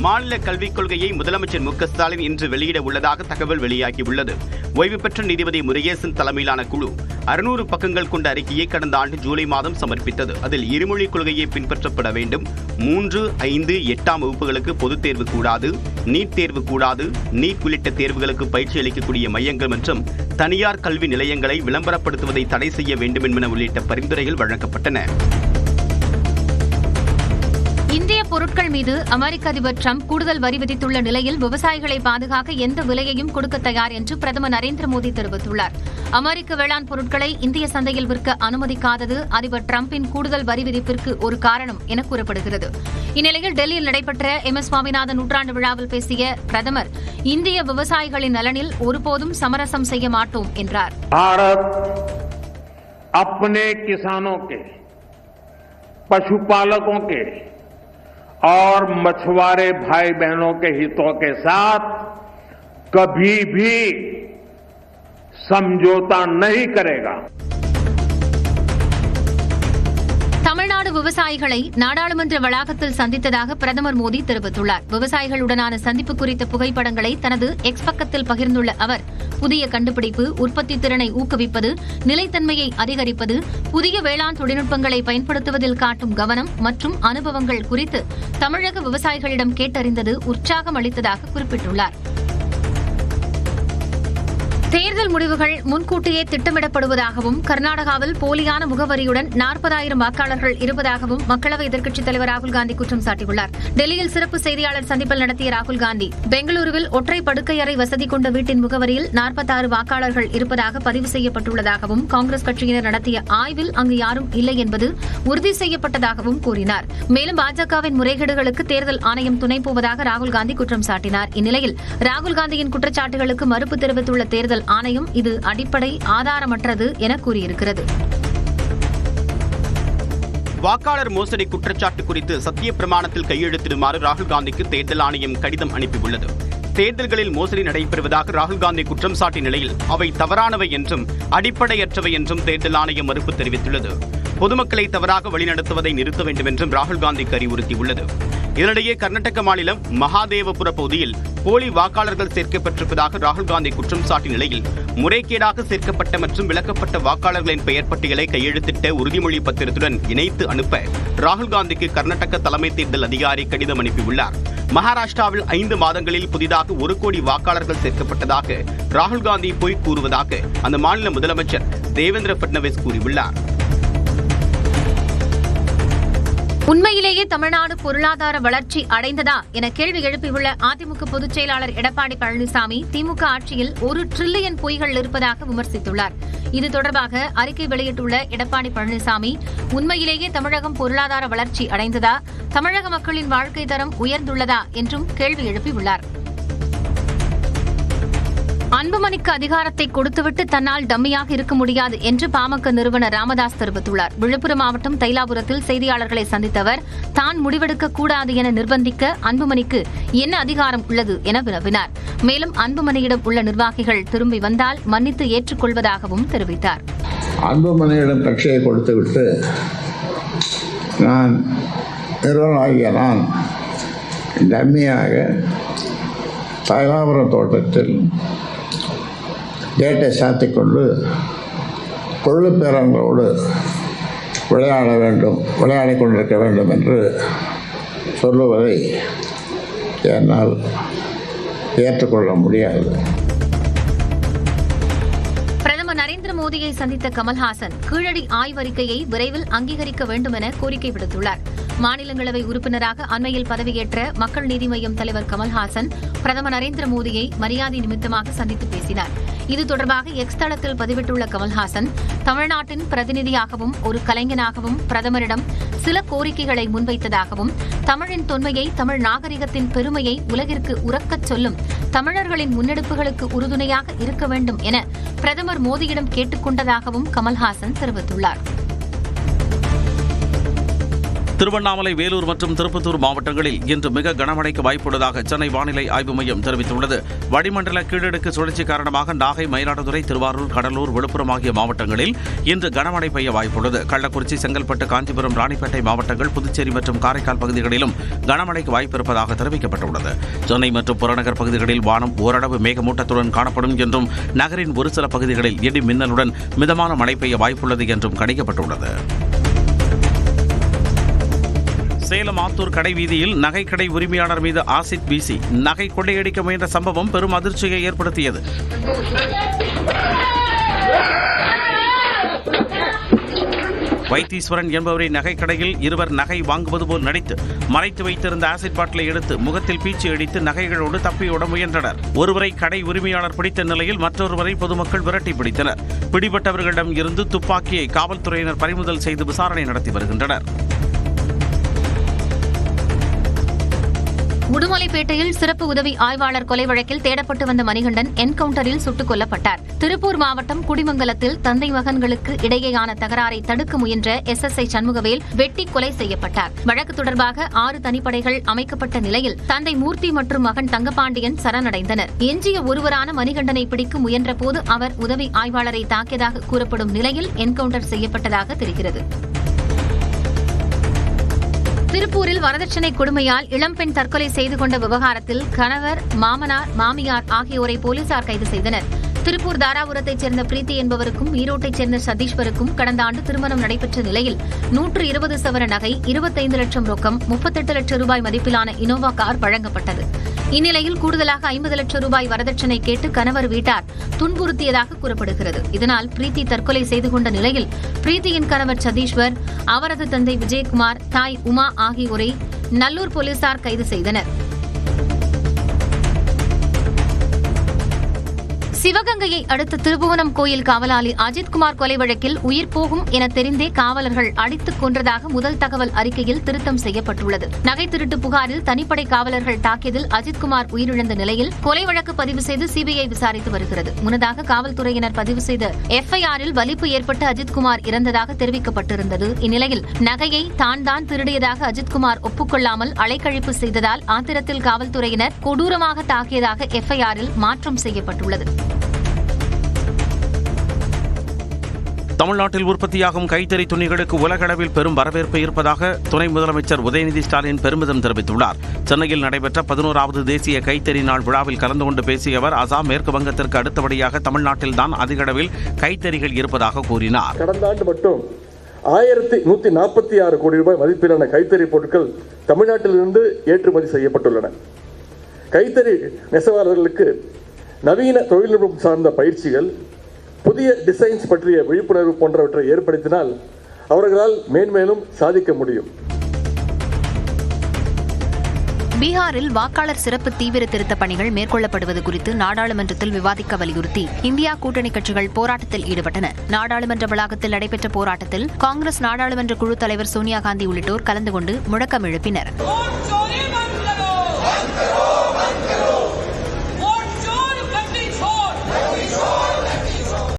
மாநில கல்விக் கொள்கையை முதலமைச்சர் மு ஸ்டாலின் இன்று வெளியிட உள்ளதாக தகவல் வெளியாகியுள்ளது. ஓய்வு பெற்ற நீதிபதி முருகேசன் தலைமையிலான குழு அறுநூறு பக்கங்கள் கொண்ட அறிக்கையை கடந்த ஆண்டு ஜூலை மாதம் சமர்ப்பித்தது. அதில் இருமொழி கொள்கையை பின்பற்றப்பட வேண்டும். மூன்று ஐந்து எட்டாம் வகுப்புகளுக்கு பொதுத் தேர்வு கூடாது நீட் தேர்வு கூடாது நீட் உள்ளிட்ட தேர்வுகளுக்கு பயிற்சி அளிக்கக்கூடிய மையங்கள் மற்றும் தனியார் கல்வி நிலையங்களை விளம்பரப்படுத்துவதை தடை செய்ய வேண்டும் என்பன உள்ளிட்ட பரிந்துரைகள் வழங்கப்பட்டன. பொருட்கள் மீது அமெரிக்க அதிபர் ட்ரம்ப் கூடுதல் வரி விதித்துள்ள நிலையில் விவசாயிகளை பாதுகாக்க எந்த விலையையும் கொடுக்க தயார் என்று பிரதமர் நரேந்திர மோடி தெரிவித்துள்ளார் அமெரிக்க வேளாண் பொருட்களை இந்திய சந்தையில் விற்க அனுமதிக்காதது அதிபர் டிரம்பின் கூடுதல் வரி விதிப்பிற்கு ஒரு காரணம் என கூறப்படுகிறது இந்நிலையில் டெல்லியில் நடைபெற்ற எம் எஸ் சுவாமிநாதன் நூற்றாண்டு விழாவில் பேசிய பிரதமர் இந்திய விவசாயிகளின் நலனில் ஒருபோதும் சமரசம் செய்ய மாட்டோம் என்றார் भारत अपने किसानों के पशुपालकों के और मछुआरे भाई बहनों के हितों के साथ कभी भी समझौता नहीं करेगा। தமிழ்நாடு விவசாயிகளை நாடாளுமன்ற வளாகத்தில் சந்தித்ததாக பிரதமர் மோடி தெரிவித்துள்ளார். விவசாயிகளுடனான சந்திப்பு குறித்த புகைப்படங்களை தனது எக்ஸ் பக்கத்தில் பகிர்ந்துள்ள அவர் புதிய கண்டுபிடிப்பு உற்பத்தி திறனை ஊக்குவிப்பது நிலைத்தன்மையை அதிகரிப்பது புதிய வேளாண் தொழில்நுட்பங்களை பயன்படுத்துவதில் காட்டும் கவனம் மற்றும் அனுபவங்கள் குறித்து தமிழக விவசாயிகளிடம் கேட்டறிந்தது உற்சாகம் அளித்ததாக குறிப்பிட்டுள்ளார். தேர்தல் முடிவுகள் முன்கூட்டியே திட்டமிடப்படுவதாகவும் கர்நாடகாவில் போலியான முகவரியுடன் நாற்பதாயிரம் வாக்காளர்கள் இருப்பதாகவும் மக்களவை எதிர்க்கட்சித் தலைவர் ராகுல் காந்தி குற்றம் சாட்டியுள்ளார். டெல்லியில் சிறப்பு செய்தியாளர் சந்திப்பில் நடத்திய ராகுல் காந்தி பெங்களூருவில் ஒற்றை படுக்கையறை வசதி கொண்ட வீட்டின் முகவரியில் நாற்பத்தாறு வாக்காளர்கள் இருப்பதாக பதிவு செய்யப்பட்டுள்ளதாகவும் காங்கிரஸ் கட்சியினர் நடத்திய ஆய்வில் அங்கு யாரும் இல்லை என்பது உறுதி செய்யப்பட்டதாகவும் கூறினார். மேலும் பாஜகவின் முறைகேடுகளுக்கு தேர்தல் ஆணையம் துணை போவதாக ராகுல் காந்தி குற்றம் சாட்டினார். இந்நிலையில் ராகுல் காந்தியின் குற்றச்சாட்டுகளுக்கு மறுப்பு தெரிவித்துள்ள தேர்தல் ஆணையம் இது அடிப்படை ஆதாரமற்றது என கூறியிருக்கிறது. வாக்காளர் மோசடி குற்றச்சாட்டு குறித்து சத்திய பிரமாணத்தில் கையெழுத்திடுமாறு ராகுல் காந்திக்கு தேர்தல் ஆணையம் கடிதம் அனுப்பியுள்ளது. தேர்தல்களில் மோசடி நடைபெறுவதாக ராகுல் காந்தி குற்றம் சாட்டிய நிலையில் அவை தவறானவை என்றும் அடிப்படையற்றவை என்றும் தேர்தல் ஆணையம் மறுப்பு தெரிவித்துள்ளது. பொதுமக்களை தவறாக வழிநடத்துவதை நிறுத்த வேண்டும் என்றும் ராகுல் காந்திக்கு அறிவுறுத்தியுள்ளது. இதனிடையே கர்நாடக மாநிலம் மகாதேவபுர பகுதியில் போலி வாக்காளர்கள் சேர்க்கப்பட்டிருப்பதாக ராகுல் காந்தி குற்றம் சாட்டிய நிலையில் முறைகேடாக சேர்க்கப்பட்ட மற்றும் விளக்கப்பட்ட வாக்காளர்களின் பெயர் பட்டியலை கையெழுத்திட்ட உறுதிமொழி பத்திரத்துடன் இணைத்து அனுப்ப ராகுல் காந்திக்கு கர்நாடக தலைமை தேர்தல் அதிகாரி கடிதம் அனுப்பியுள்ளார். மகாராஷ்டிராவில் ஐந்து மாதங்களில் புதிதாக ஒரு கோடி வாக்காளர்கள் சேர்க்கப்பட்டதாக ராகுல் காந்தி பொய் கூறுவதாக அந்த மாநில முதலமைச்சர் தேவேந்திர பட்னவிஸ் கூறியுள்ளார். உண்மையிலேயே தமிழ்நாடு பொருளாதார வளர்ச்சி அடைந்ததா என கேள்வி எழுப்பியுள்ள அதிமுக பொதுச் செயலாளர் எடப்பாடி பழனிசாமி திமுக ஆட்சியில் ஒரு டிரில்லியன் பொய்கள் இருப்பதாக விமர்சித்துள்ளார். இது தொடர்பாக அறிக்கை வெளியிட்டுள்ள எடப்பாடி பழனிசாமி உண்மையிலேயே தமிழகம் பொருளாதார வளர்ச்சி அடைந்ததா தமிழக மக்களின் வாழ்க்கை தரம் உயர்ந்துள்ளதா என்றும் கேள்வி எழுப்பியுள்ளாா் அன்புமணிக்கு அதிகாரத்தை கொடுத்துவிட்டு தன்னால் டம்மியாக இருக்க முடியாது என்று பாமக நிறுவனர் ராமதாஸ் தெரிவித்துள்ளார். விழுப்புரம் மாவட்டம் தைலாபுரத்தில் செய்தியாளர்களை சந்தித்தவர் தான் முடிவெடுக்க கூடாது என நிர்பந்திக்க அன்புமணிக்கு என்ன அதிகாரம் உள்ளது என வினவினார். மேலும் அன்புமணியிடம் உள்ள நிர்வாகிகள் திரும்பி வந்தால் மன்னித்து ஏற்றுக்கொள்வதாகவும் தெரிவித்தார். அன்புமணியிடம் கட்சியை கொடுத்துவிட்டு நான் நான் டம்மியாக தைலாபுரம் தோட்டத்தில் கேட்டை சாத்தி கொண்டு கொள்ளு பேரங்களோடு விளையாட வேண்டும் விளையாடி கொண்டிருக்க வேண்டும் என்று சொல்லுவதை என்னால் ஏற்றுக்கொள்ள முடியாது. நரேந்திர மோடியை சந்தித்த கமல்ஹாசன் கீழடி ஆய்வறிக்கையை விரைவில் அங்கீகரிக்க வேண்டும் என கோரிக்கை விடுத்துள்ளார். மாநிலங்களவை உறுப்பினராக அண்மையில் பதவியேற்ற மக்கள் நீதி மய்யம் தலைவர் கமல்ஹாசன் பிரதமர் நரேந்திர மோடியை மரியாதை நிமித்தமாக சந்தித்து பேசினார். இது தொடர்பாக எக்ஸ் தளத்தில் பதிவிட்டுள்ள கமல்ஹாசன் தமிழ்நாட்டின் பிரதிநிதியாகவும் ஒரு கலைஞனாகவும் பிரதமரிடம் சில கோரிக்கைகளை முன்வைத்ததாகவும் தமிழின் தொன்மையை தமிழ் நாகரிகத்தின் பெருமையை உலகிற்கு உறக்கச் சொல்லும் தமிழர்களின் முன்னெடுப்புகளுக்கு உறுதுணையாக இருக்க வேண்டும் என பிரதமர் மோடியிடம் கேட்டுக்கொண்டதாகவும் கமல்ஹாசன் தெரிவித்துள்ளார். திருவண்ணாமலை வேலூர் மற்றும் திருப்பத்தூர் மாவட்டங்களில் இன்று மிக கனமழைக்கு வாய்ப்புள்ளதாக சென்னை வானிலை ஆய்வு மையம் தெரிவித்துள்ளது. வளிமண்டல கீழடுக்கு சுழற்சி காரணமாக நாகை மயிலாடுதுறை திருவாரூர் கடலூர் விழுப்புரம் ஆகிய மாவட்டங்களில் இன்று கனமழை பெய்ய வாய்ப்புள்ளது. கள்ளக்குறிச்சி செங்கல்பட்டு காஞ்சிபுரம் ராணிப்பேட்டை மாவட்டங்கள் புதுச்சேரி மற்றும் காரைக்கால் பகுதிகளிலும் கனமழைக்கு வாய்ப்பு இருப்பதாக தெரிவிக்கப்பட்டுள்ளது. சென்னை மற்றும் புறநகர் பகுதிகளில் வானம் ஓரளவு மேகமூட்டத்துடன் காணப்படும் என்றும் நகரின் ஒரு சில பகுதிகளில் இடி மின்னலுடன் மிதமான மழை பெய்ய வாய்ப்புள்ளது என்றும் கணிக்கப்பட்டுள்ளது. சேலம் ஆத்தூர் கடை வீதியில் நகைக்கடை உரிமையாளர் மீது ஆசிட் வீசி நகை கொள்ளையடிக்க முயன்ற சம்பவம் பெரும் அதிர்ச்சியை ஏற்படுத்தியது. வைத்தீஸ்வரன் என்பவரை நகைக்கடையில் இருவர் நகை வாங்குவது போல் நடித்து மறைத்து வைத்திருந்த ஆசிட் பாட்டிலை எடுத்து முகத்தில் பீச்சு அடித்து நகைகளோடு தப்பியோட முயன்றனர். ஒருவரை கடை உரிமையாளர் பிடித்த நிலையில் மற்றொருவரை பொதுமக்கள் விரட்டி பிடித்தனர். பிடிபட்டவர்களிடம் இருந்து துப்பாக்கியை காவல்துறையினர் பறிமுதல் செய்து விசாரணை நடத்தி வருகின்றனர். உடுமலைப்பேட்டையில் சிறப்பு உதவி ஆய்வாளர் கொலை வழக்கில் தேடப்பட்டு வந்த மணிகண்டன் என்கவுண்டரில் சுட்டுக் கொல்லப்பட்டார். திருப்பூர் மாவட்டம் குடிமங்கலத்தில் தந்தை மகன்களுக்கு இடையேயான தகராறை தடுக்க முயன்ற எஸ் எஸ் ஐ சண்முகவேல் வெட்டி கொலை செய்யப்பட்டார். வழக்கு தொடர்பாக ஆறு தனிப்படைகள் அமைக்கப்பட்ட நிலையில் தந்தை மூர்த்தி மற்றும் மகன் தங்கபாண்டியன் சரணடைந்தனர். எஞ்சிய ஒருவரான மணிகண்டனை பிடிக்க முயன்றபோது அவர் உதவி ஆய்வாளரை தாக்கியதாக கூறப்படும் நிலையில் என்கவுண்டர் செய்யப்பட்டதாக தெரிகிறது. திருப்பூரில் வரதட்சணை கொடுமையால் இளம்பெண் தற்கொலை செய்து கொண்ட விவகாரத்தில் கணவர் மாமனார் மாமியார் ஆகியோரை போலீசார் கைது செய்தனர். திருப்பூர் தாராபுரத்தைச் சேர்ந்த பிரீத்தி என்பவருக்கும் ஈரோட்டைச் சேர்ந்த சதீஷ்வருக்கும் கடந்த ஆண்டு திருமணம் நடைபெற்ற நிலையில் நூற்று இருபது சவர நகை இருபத்தைந்து லட்சம் ரொக்கம் முப்பத்தெட்டு லட்சம் ரூபாய் மதிப்பிலான இனோவா கார் வழங்கப்பட்டது. இந்நிலையில் கூடுதலாக ஐம்பது லட்சம் ரூபாய் வரதட்சணை கேட்டு கணவர் வீட்டார் துன்புறுத்தியதாக கூறப்படுகிறது. இதனால் பிரீத்தி தற்கொலை செய்து கொண்ட நிலையில் பிரீத்தியின் கணவர் சதீஸ்வர் அவரது தந்தை விஜயகுமார் தாய் உமா ஆகியோரை நல்லூர் போலீசார் கைது செய்தனர். சிவகங்கையை அடுத்த திருபுவனம் கோயில் காவலாளி அஜித்குமார் கொலை வழக்கில் உயிர் போகும் என தெரிந்தே காவலர்கள் அடித்துக் கொன்றதாக முதல் தகவல் அறிக்கையில் திருத்தம் செய்யப்பட்டுள்ளது. நகை திருட்டு புகாரில் தனிப்படை காவலர்கள் தாக்கியதில் அஜித்குமார் உயிரிழந்த நிலையில் கொலை வழக்கு பதிவு செய்து சிபிஐ விசாரித்து வருகிறது. முன்னதாக காவல்துறையினர் பதிவு செய்த எஃப்ஐஆரில் வலிப்பு ஏற்பட்டு அஜித்குமார் இறந்ததாக தெரிவிக்கப்பட்டிருந்தது. இந்நிலையில் நகையை தான் தான் திருடியதாக அஜித்குமார் ஒப்புக்கொள்ளாமல் அலைக்கழிப்பு செய்ததால் ஆத்திரத்தில் காவல்துறையினர் கொடூரமாக தாக்கியதாக எஃப்ஐஆரில் மாற்றம் செய்யப்பட்டுள்ளது. தமிழ்நாட்டில் உற்பத்தியாகும் கைத்தறி துணிகளுக்கு உலகளவில் பெரும் வரவேற்பு இருப்பதாக துணை முதலமைச்சர் உதயநிதி ஸ்டாலின் பெருமிதம் தெரிவித்துள்ளார். சென்னையில் நடைபெற்ற பதினோராவது தேசிய கைத்தறி நாள் விழாவில் கலந்து கொண்டு பேசிய அவர் அசாம் மேற்கு வங்கத்திற்கு அடுத்தபடியாக தமிழ்நாட்டில்தான் அதிக அளவில் கைத்தறிகள் இருப்பதாக கூறினார். கடந்த ஆண்டு மட்டும் ஆயிரத்தி நூத்தி நாற்பத்தி ஆறு கோடி ரூபாய் மதிப்பிலான கைத்தறி பொருட்கள் தமிழ்நாட்டிலிருந்து ஏற்றுமதி செய்யப்பட்டுள்ளன. கைத்தறி நெசவாளர்களுக்கு நவீன தொழில்நுட்பம் சார்ந்த பயிற்சிகள் புதிய டிசைன்ஸ் பற்றிய விழிப்புணர்வு போன்றவற்றை ஏற்படுத்தினால் அவர்களால் மேன்மேலும் சாதிக்க முடியும். பீகாரில் வாக்காளர் சிறப்பு தீவிர திருத்த பணிகள் மேற்கொள்ளப்படுவது குறித்து நாடாளுமன்றத்தில் விவாதிக்க வலியுறுத்தி இந்தியா கூட்டணி கட்சிகள் போராட்டத்தில் ஈடுபட்டன. நாடாளுமன்ற வளாகத்தில் நடைபெற்ற போராட்டத்தில் காங்கிரஸ் நாடாளுமன்ற குழு தலைவர் சோனியா காந்தி உள்ளிட்டோர் கலந்து கொண்டு முழக்கம் எழுப்பினர்.